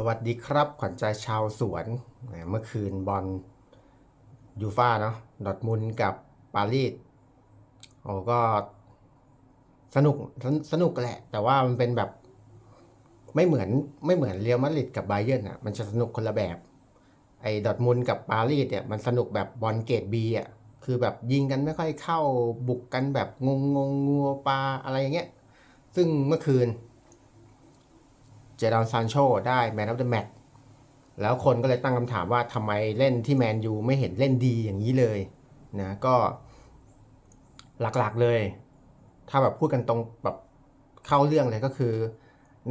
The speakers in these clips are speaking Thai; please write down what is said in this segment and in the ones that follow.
สวัสดีครับ ขวัญใจชาวสวน เมื่อคืนบอลยูฟ่าเนาะดอทมุนกับปารีสโอ้ก็สนุกสนสนุกแหละ แต่ว่ามันเป็นแบบไม่เหมือนไม่เหมือนเรอัลมาดริดกับไบเยิร์นอะมันจะสนุกคนละแบบ ไอ้ดอทมุนกับปารีสเนี่ยมันสนุกแบบบอลเกรดบีอะคือแบบยิงกันไม่ค่อยเข้าบุกกันแบบงงงงงัวปลาอะไรอย่างเงี้ยซึ่งเมื่อคืน เจดอนซานโชได้แมน of เดอะแมตแล้วคนก็เลยตั้งคำถามว่าทำไมเล่นที่แมนยูไม่เห็นเล่นดีอย่างนี้เลยนะก็หลักๆเลย ถ้าแบบพูดกันตรงแบบเข้าเรื่องเลยก็คือ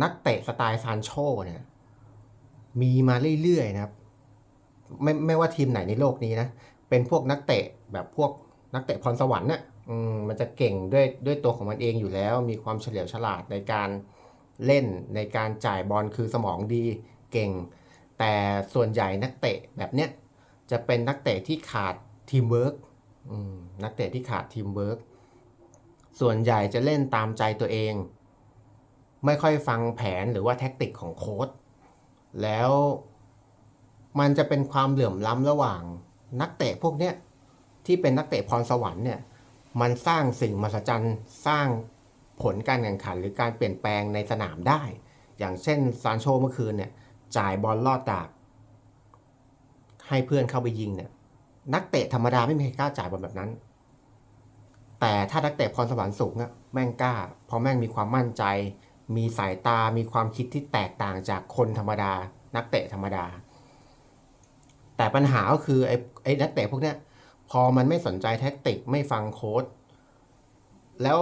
นักเตะสไตล์ซานโชเนี่ยมีมาเรื่อยๆนะครับ ไม่ไม่ว่าทีมไหนในโลกนี้นะ เป็นพวกนักเตะแบบพวกนักเตะพรสวรรค์น่ะมันจะเก่งด้วยด้วยตัวของมันเองอยู่แล้ว มีความเฉลียวฉลาดในการ เล่นในการจ่ายบอลคือสมองดีเก่ง แต่ส่วนใหญ่นักเตะแบบเนี้ยจะเป็นนักเตะที่ขาดทีมเวิร์กนักเตะที่ขาดทีมเวิร์กส่วนใหญ่จะเล่นตามใจตัวเอง ไม่ค่อยฟังแผนหรือว่าแท็กติกของโค้ชแล้วมันจะเป็นความเหลื่อมล้ำระหว่างนักเตะพวกเนี้ยที่เป็นนักเตะพรสวรรค์เนี่ยมันสร้างสิ่งมหัศจรรย์สร้าง ผลการแข่งขันหรือการเปลี่ยนแปลงในสนามได้ อย่างเช่นซานโชเมื่อคืนเนี่ยจ่ายบอลลอดดาบให้เพื่อนเข้าไปยิงเนี่ยนักเตะธรรมดาไม่มีใครกล้าจ่ายบอลแบบนั้น แต่ถ้านักเตะพรสวรรค์สูงอะแม่งกล้า เพราะแม่งมีความมั่นใจ มีสายตา มีความคิดที่แตกต่างจากคนธรรมดา นักเตะธรรมดา แต่ปัญหาก็คือไอ้ไอ้นักเตะพวกเนี้ยพอมันไม่สนใจแท็กติกไม่ฟังโค้ดแล้ว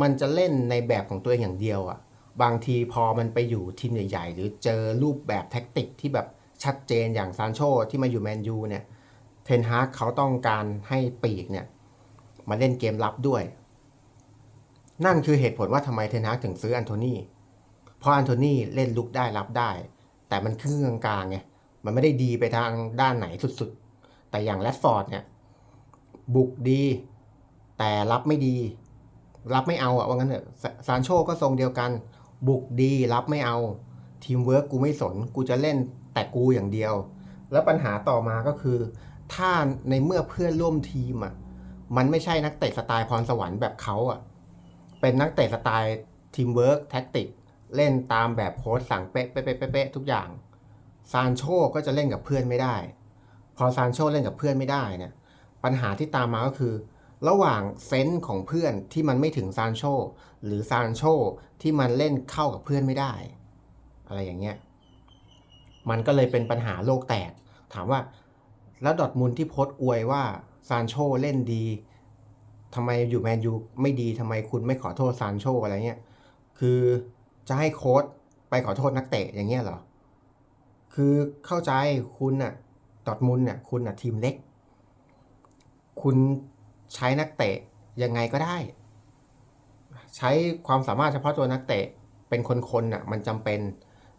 มันจะเล่นในแบบของตัวเองอย่างเดียวอะ่ะบางทีพอมันไปอยู่ทีมใหญ่ ๆ หรือเจอรูปแบบแท็กติกที่แบบชัดเจนอย่างซานโชที่มาอยู่แมนยูเนี่ยเทนฮากเขาต้องการให้ปีกเนี่ยมาเล่นเกมรับด้วย นั่นคือเหตุผลว่าทำไมเทนฮากถึงซื้ออันโทนีเพราะอันโทนีเล่นลุกได้รับได้ แต่มันครึ่งกลางๆไงมันไม่ได้ดีไปทางด้านไหนสุดๆ แต่อย่างแรดฟอร์ดเนี่ยบุกดี แต่รับไม่ดี รับไม่เอาอะว่างั้นเถอะซานโชก็ทรงเดียวกัน บุกดีรับไม่เอา ทีมเวิร์กกูไม่สน กูจะเล่นแต่กูอย่างเดียว แล้วปัญหาต่อมาก็คือ ถ้าในเมื่อเพื่อนร่วมทีมอะมันไม่ใช่นักเตะสไตล์พรสวรรค์แบบเขาอะเป็นนักเตะสไตล์ทีมเวิร์กแท็กติก เล่นตามแบบโค้ชสั่งเป๊ะเป๊ะเป๊ะเป๊ะเป๊ะทุกอย่างซานโชก็จะเล่นกับเพื่อนไม่ได้ พอซานโชเล่นกับเพื่อนไม่ได้เนี่ยปัญหาที่ตามมาก็คือ ระหว่างเซนส์ของเพื่อนที่มันไม่ถึงซานโชหรือซานโชที่มันเล่นเข้ากับเพื่อนไม่ได้ อะไรอย่างเงี้ยมันก็เลยเป็นปัญหาโลกแตก ถามว่าแล้วดอทมุนที่โพสอวยว่าซานโชเล่นดีทำไมอยู่แมนยูไม่ดีทำไมคุณไม่ขอโทษซานโชอะไรเงี้ยคือจะให้โค้ชไปขอโทษนักเตะอย่างเงี้ยเหรอ คือเข้าใจคุณน่ะดอทมุนเนี่ยคุณน่ะทีมเล็ก คุณ ใช้นักเตะยังไงก็ได้ ใช้ความสามารถเฉพาะตัวนักเตะเป็นคนๆน่ะมันจำเป็น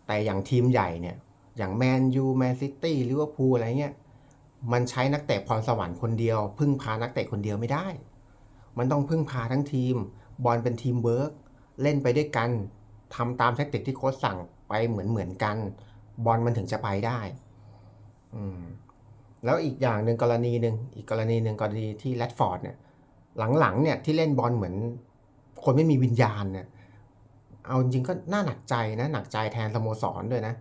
แต่อย่างทีมใหญ่เนี่ย อย่างแมนยูแมนซิตี้ลิเวอร์พูลอะไรเงี้ยมันใช้นักเตะพรสวรรค์คนเดียว พึ่งพานักเตะคนเดียวไม่ได้ มันต้องพึ่งพาทั้งทีม บอลเป็นทีมเวิร์กเล่นไปด้วยกันทำตามแท็กติกที่โค้ชสั่งไปเหมือนเหมือนๆกัน บอลมันถึงจะไปได้ อืม แล้วอีกอย่างหนึ่งกรณีหนึ่งอีกกรณีหนึ่งกรณีที่แรดฟอร์ดเนี่ยหลังๆเนี่ยที่เล่นบอลเหมือน คนไม่มีวิญญาณเนี่ยเอาจริงก็น่าหนักใจนะหนักใจแทนสโมสรด้วยนะ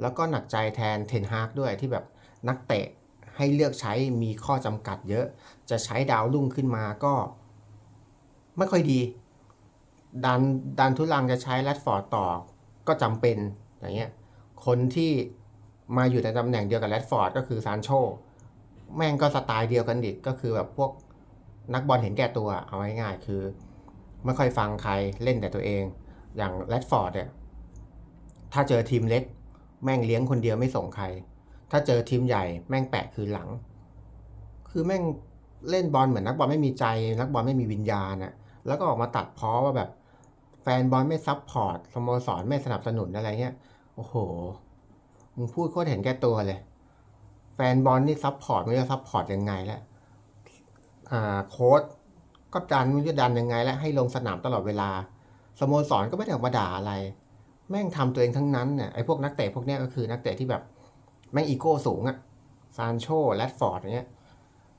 แล้วก็หนักใจแทนเทนฮากด้วยที่แบบนักเตะให้เลือกใช้มีข้อจำกัดเยอะ จะใช้ดาวรุ่งขึ้นมาก็ ไม่ค่อยดี ดันดันทุลังจะใช้แรดฟอร์ดต่อก็จำเป็นอย่างเงี้ยคนที่มาอยู่ในตำแหน่งเดียวกับแรดฟอร์ดก็คือซานโช แม่งก็สไตล์เดียวกันดิก็คือแบบพวกนักบอลเห็นแก่ตัวเอาง่ายๆคือ ไม่ค่อยฟังใครเล่นแต่ตัวเอง อย่างแรดฟอร์ดเนี่ยถ้าเจอทีมเล็ก แม่งเลี้ยงคนเดียวไม่ส่งใคร ถ้าเจอทีมใหญ่แม่งแปะคืนหลัง คือแม่งเล่นบอลเหมือนนักบอลไม่มีใจ นักบอลไม่มีวิญญาณนะแล้วก็ออกมาตัดพ้อว่าแบบแฟนบอลไม่ซับพอร์ตสโมสรไม่สนับสนุนอะไรเงี้ยโอ้โหมึงพูดโคตรเห็นแก่ตัวเลย แฟนบอลนี่ซับพอร์ตไม่รู้จะซับพอร์ตยังไงแล้วโค้ดก็ดันไม่รู้จะดันยังไง และให้ลงสนามตลอดเวลาสโมสรก็ไม่ได้ออกมาด่าอะไร แม่งทำตัวเองทั้งนั้นเนี่ยไอ้พวกนักเตะพวกนี้ก็คือนักเตะที่แบบแม่งอีโก้สูงอะซานโชแรดฟอร์ดเงี้ย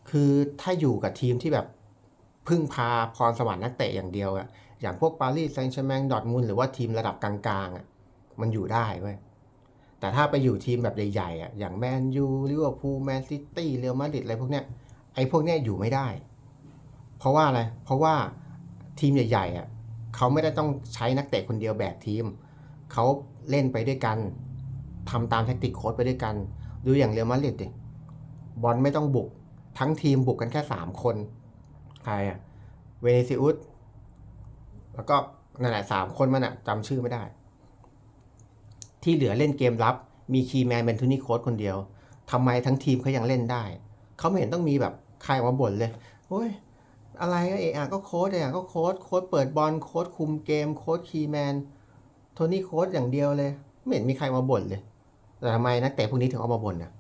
คือถ้าอยู่กับทีมที่แบบพึ่งพาพรสวรรค์นักเตะอย่างเดียวอะอย่างพวกปารีสแซงต์แชร์แมงดอร์ทมุนหรือว่าทีมระดับกลางๆอะมันอยู่ได้เว้ย แต่ถ้าไปอยู่ทีมแบบใหญ่ๆอะอย่างแมนยูลิเวอร์พูลแมนซิตี้เรอัลมาดริดอะไรพวกเนี้ยไอ้พวกเนี้ยอยู่ไม่ได้ เพราะว่าอะไร เพราะว่าทีมใหญ่ๆอะเขาไม่ได้ต้องใช้นักเตะคนเดียวแบกทีม เขาเล่นไปด้วยกันทำตามแทคติกโค้ดไปด้วยกัน ดูอย่างเรอัลมาดริดดิบอลไม่ต้องบุก ทั้งทีมบุกกันแค่สามคนใครอะเวเนซิอุสแล้วก็นั่นแหละสามคนมันอะจำชื่อไม่ได้ ที่เหลือเล่นเกมรับ มีคีแมนเป็นทุนี่โค้ดคนเดียวทำไมทั้งทีมเขายังเล่นได้ เขาไม่เห็นต้องมีแบบใครมาบ่นเลยโอ้ยอะไรก็เอะอะก็โค้ดเอะก็โค้ดโค้ดเปิดบอลโค้ดคุมเกมโค้ดคีแมนโทนี่โค้ดอย่างเดียวเลย ไม่เห็นมีใครมาบ่นเลย แต่ทำไมนักเตะพวกนี้ถึงออกมาบ่นอะ